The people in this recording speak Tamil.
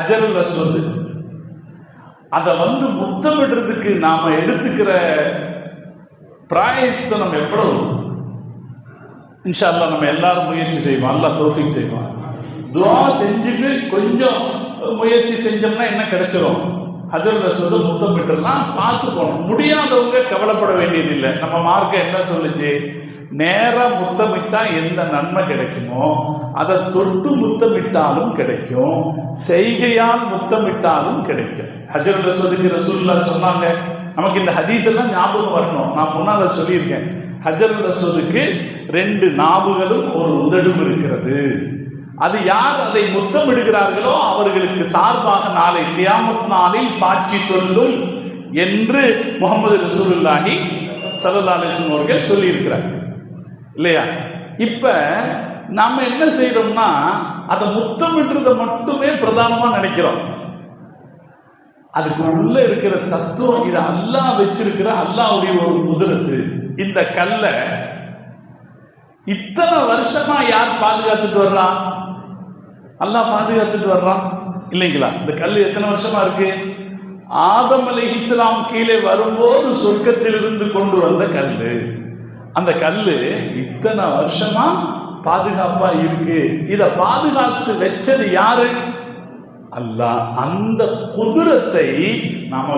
அஜல் அஸ்வது அதை வந்து முத்தமிடுறதுக்கு நாம எடுத்துக்கிற பிராயத்தனம் எவ்வளவு? இன்ஷா அல்லாஹ் நம்ம எல்லாரும் முயற்சி செய்வோம். நல்லா தோஃபிக் செய்வோம் துவா செஞ்சுட்டு கொஞ்சம் முயற்சி செஞ்சோம்னா என்ன கிடைச்சிரும்? ஹஜர் ரசூல் முத்தமிட்டுலாம் பார்த்து போகணும் முடியாதவங்க கவலைப்பட வேண்டியதில்லை. நம்ம மார்க்க என்ன சொல்லுச்சு? நேராக முத்தமிட்டா எந்த நன்மை கிடைக்குமோ அதை தொட்டு முத்தமிட்டாலும் கிடைக்கும் செய்கையால் முத்தமிட்டாலும் கிடைக்கும். ஹஜர் ரசூலுக்கு ரசூல்லா சொன்னாங்க. நமக்கு இந்த ஹதீஸ் எல்லாம் ஞாபகம் வரணும். நான் முன்னால சொல்லியிருக்கேன். ஹஜர் ரசூலுக்கு ரெண்டு நாவுகளும் ஒரு உதடும் இருக்கிறது. அது யார் அதை முத்தமிடுகிறார்களோ அவர்களுக்கு சார்பாக நாளை கியாமத் நாளில் சாட்சி சொல்லும் என்று முகமது ரசூலுல்லாஹி சல்லா அலிஸ்லம் அவர்கள் சொல்லியிருக்கிறார் இல்லையா? இப்ப நாம என்ன செய்யறோம்னா அதை முத்தமிடுறத மட்டுமே பிரதானமா நினைக்கிறோம். அதுக்கு உள்ள இருக்கிற தத்துவம் இது அல்லாஹ் வச்சிருக்கிற அல்லாவுடைய ஒரு குதிரத்து இந்த கல்லை இத்தனை வருஷமா யார் பாதுகாத்துட்டு வர்றா? அல்லா பாதுகாத்துட்டு வர்றான் இல்லைங்களா? இந்த கல் எத்தனை வருஷமா இருக்கு? ஆதம் அலி இஸ்லாம் கீழே வரும்போது சொர்க்கத்தில் இருந்து கொண்டு வந்த கல்லு. அந்த கல்லு இத்தனை வருஷமா பாதுகாப்பா இருக்கு. இத பாதுகாத்து வச்சது யாரு? அல்ல அந்த குதிரத்தை நாம